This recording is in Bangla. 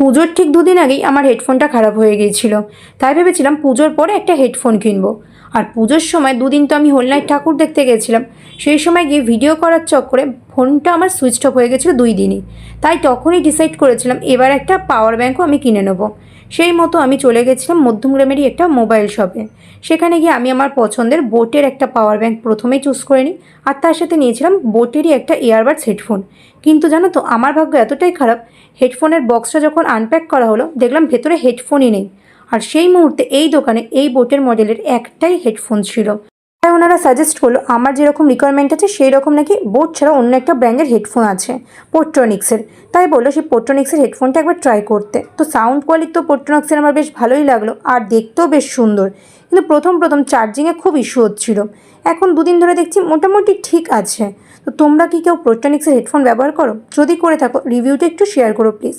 পুজোর ঠিক দুদিন আগেই আমার হেডফোনটা খারাপ হয়ে গিয়েছিল। তাই ভেবেছিলাম পুজোর পরে একটা হেডফোন কিনবো। আর পুজোর সময় দুদিন তো আমি হোলনাইট ঠাকুর দেখতে গেছিলাম। সেই সময় গিয়ে ভিডিও করার চক্করে ফোনটা আমার সুইচ অফ হয়ে গেছিল দুই দিনই। তাই তখনই ডিসাইড করেছিলাম, এবার একটা পাওয়ার ব্যাঙ্কও আমি কিনে নেব। সেই মতো আমি চলে গেছিলাম মধ্যমগ্রামেরই একটা মোবাইল শপে সেখানে গিয়ে আমি আমার পছন্দের বোটের একটা পাওয়ার ব্যাঙ্ক প্রথমেই চুজ করে নিই, আর তার সাথে নিয়েছিলাম বোটেরই একটা ইয়ারবাডস হেডফোন কিন্তু জানো তো, আমার ভাগ্য এতটাই খারাপ হেডফোনের বক্সটা যখন আনপ্যাক করা হলো, দেখলাম ভেতরে হেডফোনই নেই। আর সেই মুহূর্তে এই দোকানে এই বোটের মডেলের একটাই হেডফোন ছিল। তাই ওনারা সাজেস্ট করল, আমার যেরকম রিকোয়ারমেন্ট আছে সেই রকম নাকি বোট ছাড়া অন্য একটা ব্র্যান্ডের হেডফোন আছে পোট্রনিক্সের তাই বলল, সেই পোট্রনিক্সের হেডফোনটা একবার ট্রাই করতে। তো সাউন্ড কোয়ালিটি তো পোট্রনিক্সের আমার বেশ ভালোই লাগল, আর দেখতেও বেশ সুন্দর। কিন্তু প্রথম প্রথম চার্জিংয়ে খুব ইস্যু হচ্ছিল। এখন দুদিন ধরে দেখছি মোটামুটি ঠিক আছে। তো তোমরা কি কেউ পোট্রনিক্সের হেডফোন ব্যবহার করো? যদি করে থাকো রিভিউটা একটু শেয়ার করো প্লিজ